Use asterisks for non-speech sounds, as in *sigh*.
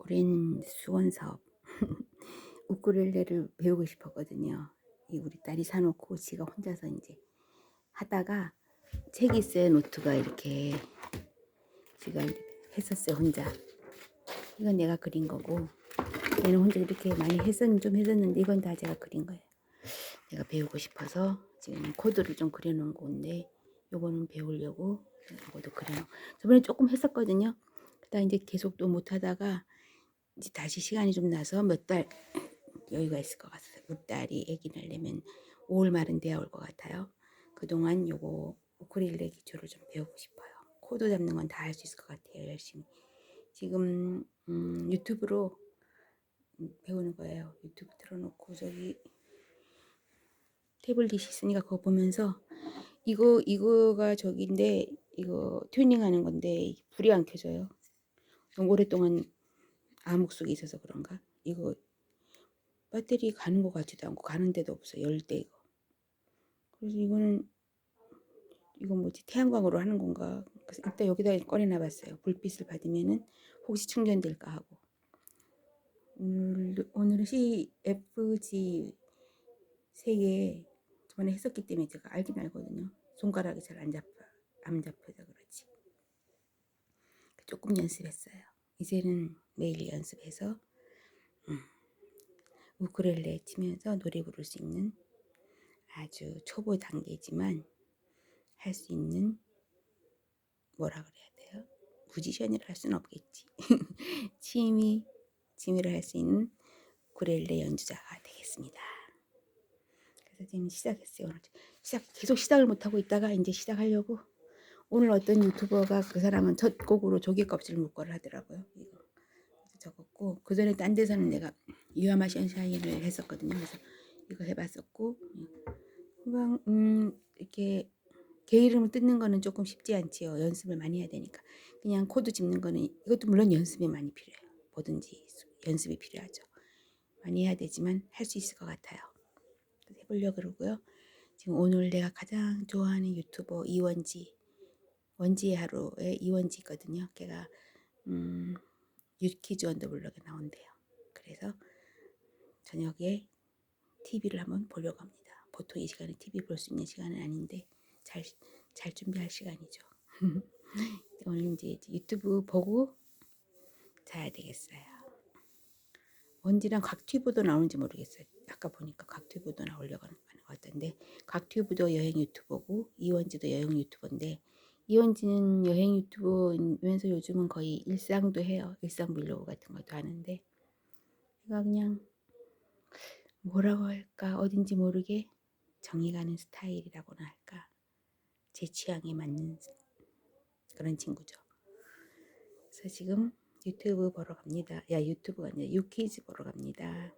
오랜 수원 사업 *laughs* 우쿨렐레를 배우고 싶었거든요. 이 우리 딸이 사놓고 지가 혼자서 이제 하다가 책이 있어요. 노트가 이렇게 지가 했었어요. 혼자. 이건 내가 그린 거고 얘는 혼자 이렇게 많이 했었 좀 했었는데 이건 다 제가 그린 거예요. 내가 배우고 싶어서 지금 코드를 좀 그려놓은 건데 요거는 배우려고 요것도 그려놓은 저번에 조금 했었거든요. 그다음 이제 계속 또 못하다가 이제 다시 시간이 좀 나서 몇 달 *clears throat* 여유가 있을 것 같아요. 우리 딸이 아기를 내면 5월 말은 돼야 올 것 같아요. 그동안 요거 우크렐레 기초를 좀 배우고 싶어요. 코드 잡는 건 다 할 수 있을 것 같아요. 열심히. 지금 음, 유튜브로 음, 배우는 거예요. 유튜브 틀어놓고 저기 태블릿이 있으니까 그거 보면서 이거 이거가 저기인데 이거 튜닝하는 건데 불이 안 켜져요. 오랫동안 암흑 속에 있어서 그런가? 이거 배터리 가는 것 같지도 않고 가는 데도 없어 열대 이거. 그래서 이거는 이거 뭐지 태양광으로 하는 건가? 그래서 일단 여기다 꺼내놔 봤어요. 불빛을 받으면은 혹시 충전될까 하고. 오늘 오늘은 CFG 세개 저번에 했었기 때문에 제가 알긴 알거든요. 손가락이 잘 안 잡혀 안 잡혀서 그렇지. 조금 연습했어요. 이제는 매일 연습해서 음, 우크렐레 치면서 노래 부를 수 있는 아주 초보 단계지만 할 수 있는 뭐라 그래야 돼요? 뮤지션이라 할 수는 없겠지. *laughs* 취미 취미를 할 수 있는 우크렐레 연주자가 되겠습니다. 그래서 지금 시작했어요. 오늘 시작 계속 시작을 못 하고 있다가 이제 시작하려고 오늘 어떤 유튜버가 그 사람은 첫 곡으로 조개 껍질 묶어를 하더라고요. 이거 적었고 그 전에 딴 데서는 내가 유아마 션샤인을 했었거든요. 그래서 이거 해봤었고 금방 음 이렇게 개 이름을 뜯는 거는 조금 쉽지 않지요. 연습을 많이 해야 되니까 그냥 코드 짚는 거는 이것도 물론 연습이 많이 필요해요. 뭐든지 연습이 필요하죠. 많이 해야 되지만 할 수 있을 것 같아요. 해보려고 그러고요. 지금 오늘 내가 가장 좋아하는 유튜버 이원지 원지의 하루에 이원지거든요. 걔가 음, 유키즈 언더 블럭에 나온대요. 그래서 저녁에 TV를 한번 보려고 합니다. 보통 이 시간에 TV 볼 수 있는 시간은 아닌데 잘, 잘 준비할 시간이죠. *laughs* 오늘 이제 유튜브 보고 자야 되겠어요. 원지랑 각튜브도 나오는지 모르겠어요. 아까 보니까 각튜브도 나오려고 하는 것 같던데 각튜브도 여행 유튜버고 이원지도 여행 유튜버인데 이원지는 여행 유튜버면서 요즘은 거의 일상도 해요. 일상 블로그 같은 것도 하는데 제가 그냥 뭐라고 할까 어딘지 모르게 정이 가는 스타일이라고나 할까 제 취향에 맞는 그런 친구죠. 그래서 지금 유튜브 보러 갑니다. 야 유튜브가 아니라 유키즈 보러 갑니다.